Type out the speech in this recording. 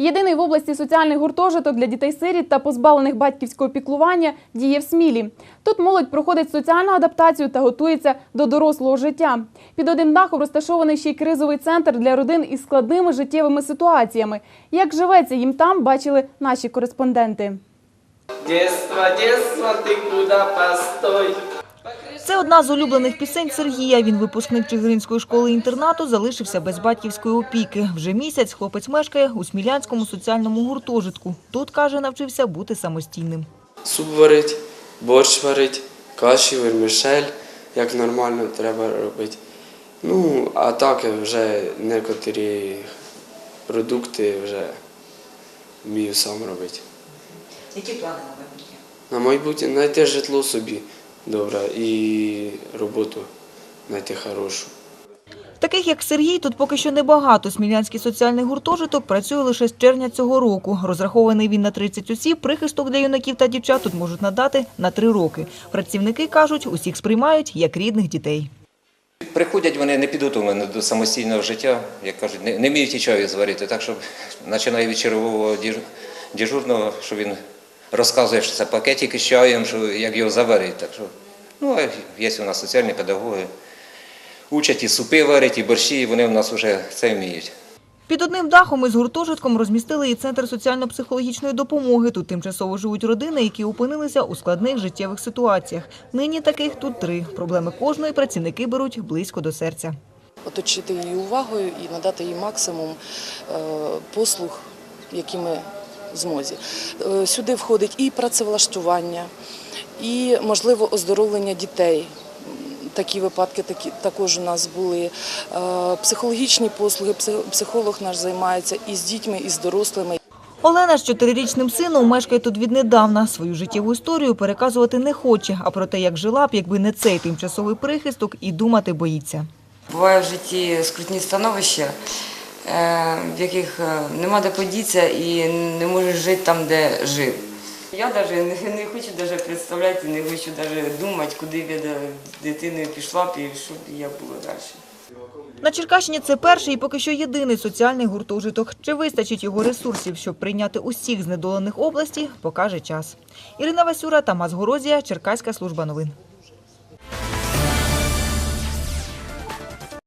Єдиний в області соціальний гуртожиток для дітей-сиріт та позбавлених батьківського піклування діє в Смілі. Тут молодь проходить соціальну адаптацію та готується до дорослого життя. Під одним дахом розташований ще й кризовий центр для родин із складними життєвими ситуаціями. Як живеться їм там, бачили наші кореспонденти. Детство, детство, ты куда постой? Це одна з улюблених пісень Сергія. Він випускник Чигиринської школи-інтернату, залишився без батьківської опіки. Вже місяць хлопець мешкає у Смілянському соціальному гуртожитку. Тут, каже, навчився бути самостійним. Суп варить, борщ варить, каші, вермішель, як нормально треба робити. Ну, а так вже некоторі продукти вже вмію сам робити. Які плани на майбутнє? На майбутнє знайти житло собі добре і роботу знайти хорошу. Таких, як Сергій, тут поки що небагато. Смілянський соціальний гуртожиток працює лише з червня цього року. Розрахований він на 30 осіб. Прихисток для юнаків та дівчат тут можуть надати на три роки. Працівники кажуть, усіх сприймають як рідних дітей. Приходять вони не підготовлені до самостійного життя, як кажуть, не, не вміють і чаю зварити. Так що починає від чергового дежурного, що він розказує, що це пакетики з чаєм, що як його заварити. Так що, ну, а є у нас соціальні педагоги. Учать і супи варять, і борщі, і вони в нас вже це вміють. Під одним дахом із гуртожитком розмістили і центр соціально-психологічної допомоги. Тут тимчасово живуть родини, які опинилися у складних життєвих ситуаціях. Нині таких тут три. Проблеми кожної працівники беруть близько до серця. оточити її увагою і надати їй максимум е, послуг, які ми змозі. Е, Сюди входить і працевлаштування, і можливо оздоровлення дітей. Такі випадки такі також у нас були. Е, Психологічні послуги, психолог наш займається і з дітьми, і з дорослими. Олена з чотирирічним сином мешкає тут віднедавна. Свою життєву історію переказувати не хоче, а про те, як жила б, якби не цей тимчасовий прихисток, і думати боїться. Буває в житті скрутні становища, в яких е, нема де подітися і не можеш жити там, де жив. Я навіть не, хочу даже представляти, не хочу навіть думати, куди б я до дитини пішла б і що б я була далі. На Черкащині це перший і поки що єдиний соціальний гуртожиток. Чи вистачить його ресурсів, щоб прийняти усіх знедолених області, покаже час. Ірина Васюра, Тамас Горозія, Черкаська служба новин.